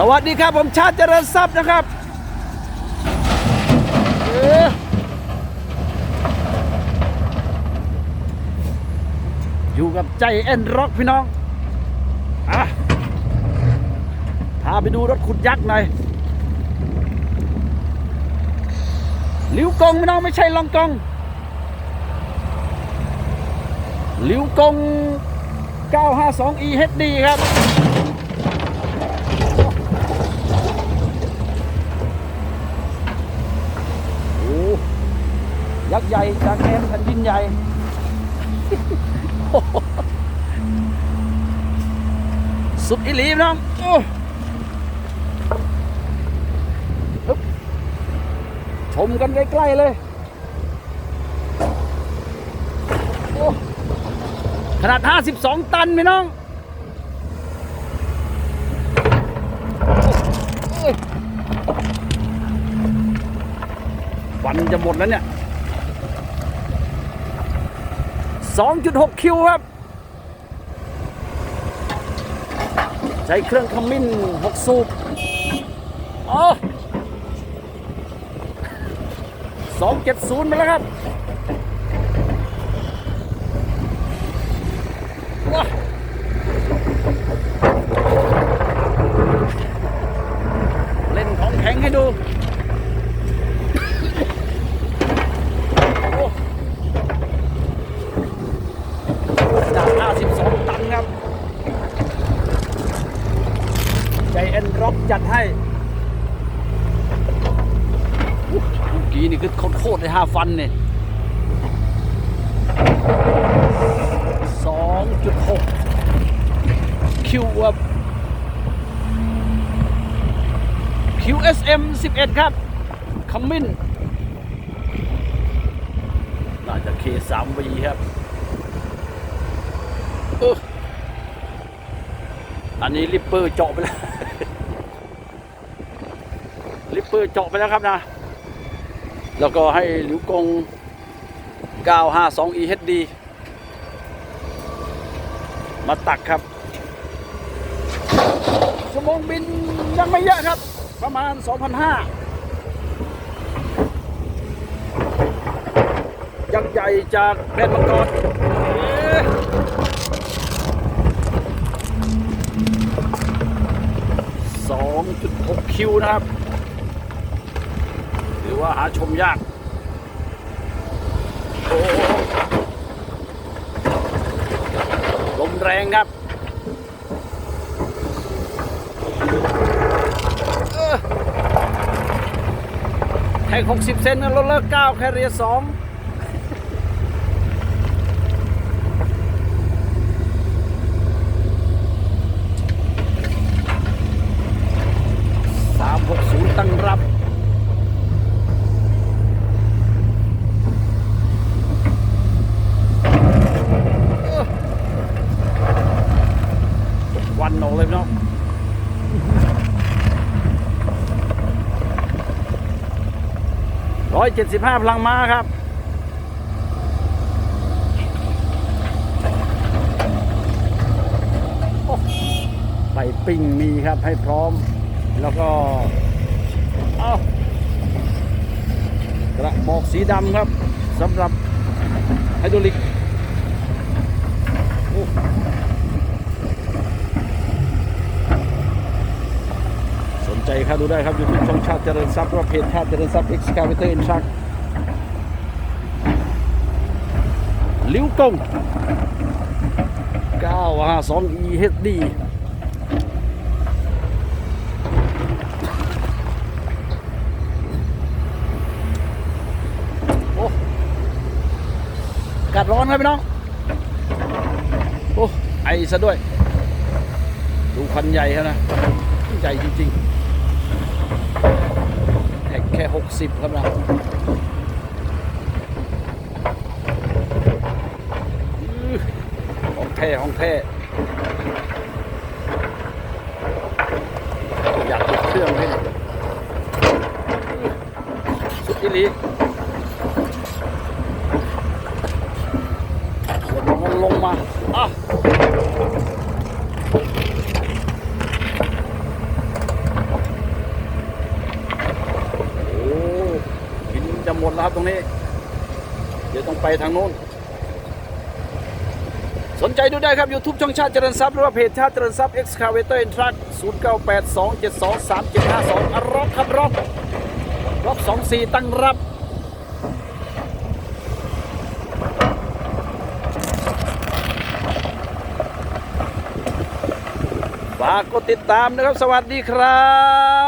สวัสดีครับ ผมชาติเจริญทรัพย์นะครับอยู่กับใจเอ็นร็อกพี่น้องอะพาไปดูรถขุดยักษ์หน่อยลิ้วกงพี่น้องไม่ใช่ลองกองลิ้วกง 952e HD ครับ โอ้ ยักษ์ใหญ่จากแอนแผ่นดินใหญ่สุดอิลีพี่น้องโอ้ฮึบชมกันใกล้ๆเลยโอ้ขนาด 52 ตันพี่น้องวันจะหมดแล้วเนี่ย 2.6 คิวครับ ใช้เครื่องขมิ้น 6 สูบโอ้270มาแล้วครับว้าเล่นของแข็งให้ดู โอ้จาก52 ตันครับ ใจเอ็นร็อกจัดให้อุ๊ยเมื่อกี้ นี่คือโคตรเลยห้าฟันเนี่ย2.6คิวครับ QSM 11 ครับคอมมินน่าจะเคสามวีครับอออันนี้ลิปเปอร์เจาะไปแล้ว ลิปเปอร์เจาะไปแล้วครับนะ แล้วก็ให้หลิวกง 952 EHD มาตักครับชั่วโมงบินยังไม่เยอะครับ ประมาณ 2,500ยักษ์ใหญ่จากแดนมังกรสองจุดหกคิวนะครับ อว่าหาชมยากโอ้ลมแรงครับเออแท็ก60 เซนนะรถเลิก9แคเรียสองสามหกศูนย์ตั้งรับ วันโนเลยพี่น้องร้อยเจ็ดสิบห้าพลังม้าครับโอ้ไฟปิ้งมีครับให้พร้อม แล้วก็ เอากระบอกสีดำครับสำหรับไฮดรอลิกโอ้สนใจ ครับดูได้ครับยูทูบช่องชาติเจริญทรัพย์หรือว่าเพจชาติเจริญทรัพย์ Excavator in Truck ลิ้วกง 952 EHD โอ้กาศร้อนครับพี่น้อง โอ้ ไอซะด้วย ดูคันใหญ่ครับนะ ใหญ่จริง ๆ แท็กแค่ 60 ครับนะอื้อของแท้ของแท้อยากติดเครื่องเลยเนี่ยอื้อสุดอีหลี เดี๋ยวมันลงมาอะ จะหมดแล้วครับตรงนี้ เดี๋ยวต้องไปทางนู้น สนใจดูได้ครับ YouTube ช่องชาติเจริญทรัพย์หรือว่าเพจชาติเจริญทรัพย์ Excavator and Truck 0982723752ร็อกครับร็อกร็อก24 ตั้งรับฝากกดติดตามนะครับ สวัสดีครับ